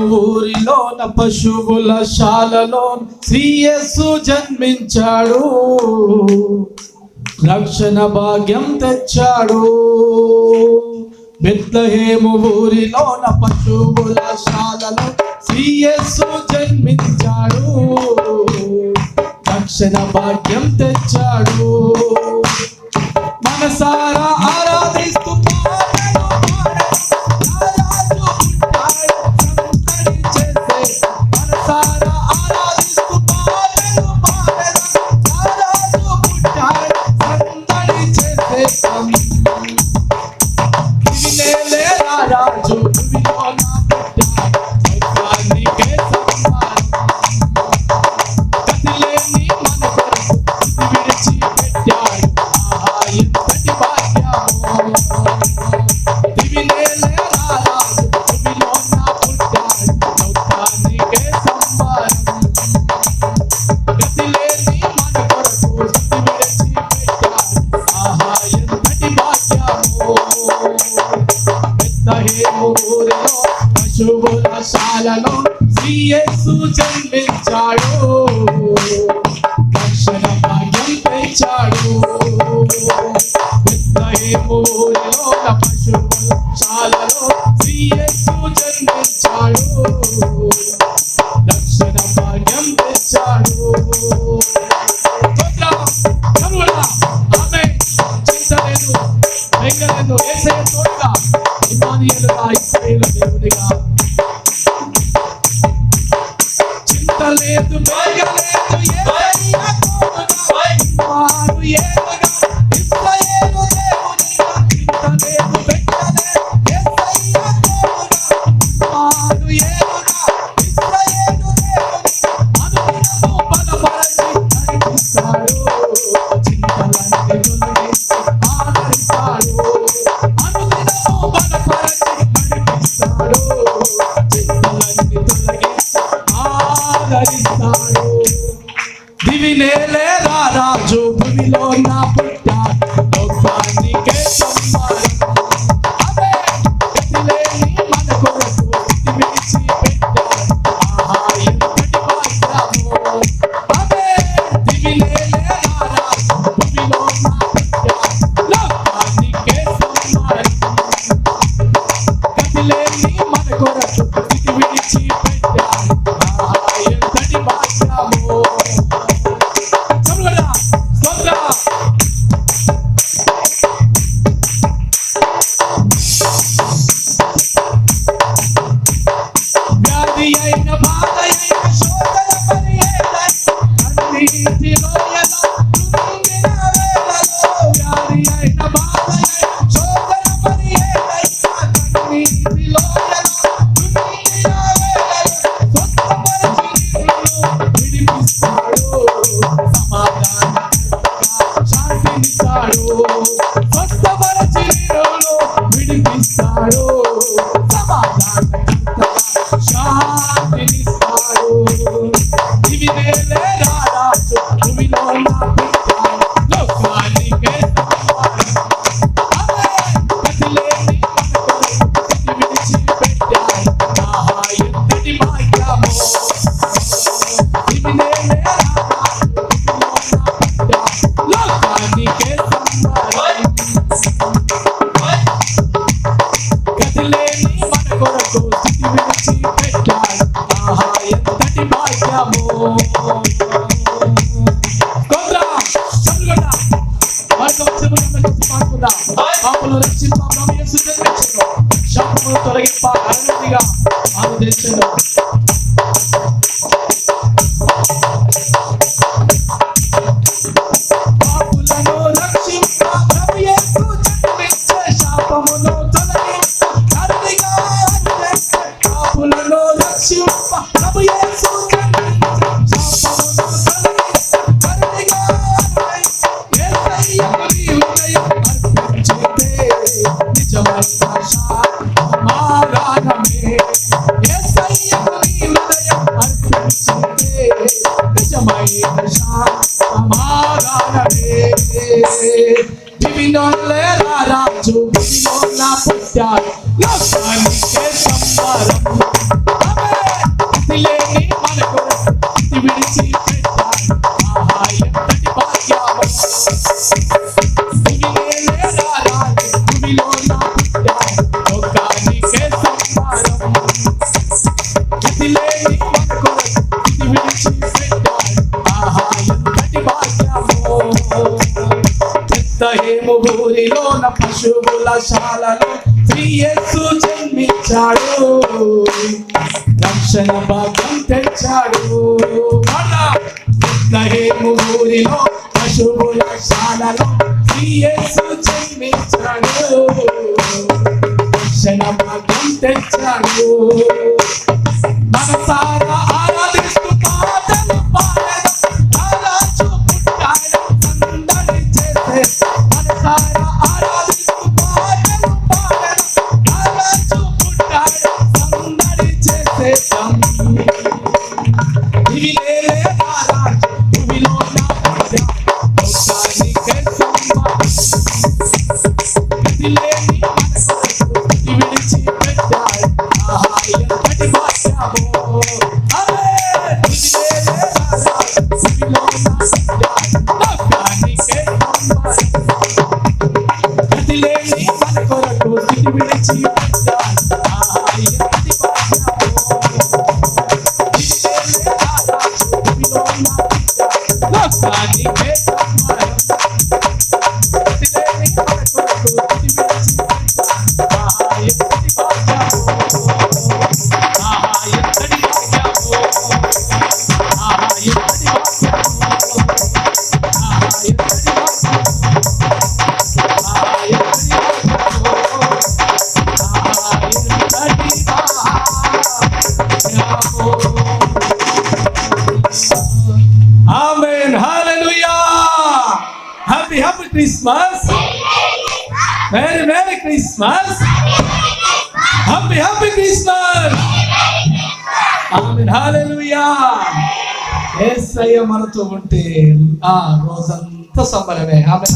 ఊరిలోన పశువుల శాలలో శ్రీయస్సు జన్మించాడు. రక్షణ భాగ్యం తెచ్చాడు. బెత్లహేము ఊరిలోన పశువుల శాలలో శ్రీయస్సు జన్మించాడు. రక్షణ భాగ్యం తెచ్చాడు. మనసారా శాలలో శ్రీయేసు జన్మించాడు దర్శన భాగ్యం పెంచాడు పెద్ద ఏ మూలలో పశువుల శాలలో శ్రీయ దివినేలే రారాజు భూమిలో నా my కాపాడుకుందా ఆమెను రక్షింప ప్రమేయసు జన్మించను శాపమును తొలగింప అనుమతిగా ఆమె తెచ్చను. Divino le dará tu divino la puta. Los maniques మేము ఊరిలోన పశువుల శాలలో శ్రీయస్సు జన్మించాడు. రక్షణ భాగ్యం తెచ్చాడు. Look, I need Merry Merry Christmas. Happy Happy Christmas. ఆమె హాలెలుయా ఏసయ్య మనతో ఉంటే ఆ రోజంతా సంబరమే ఆమె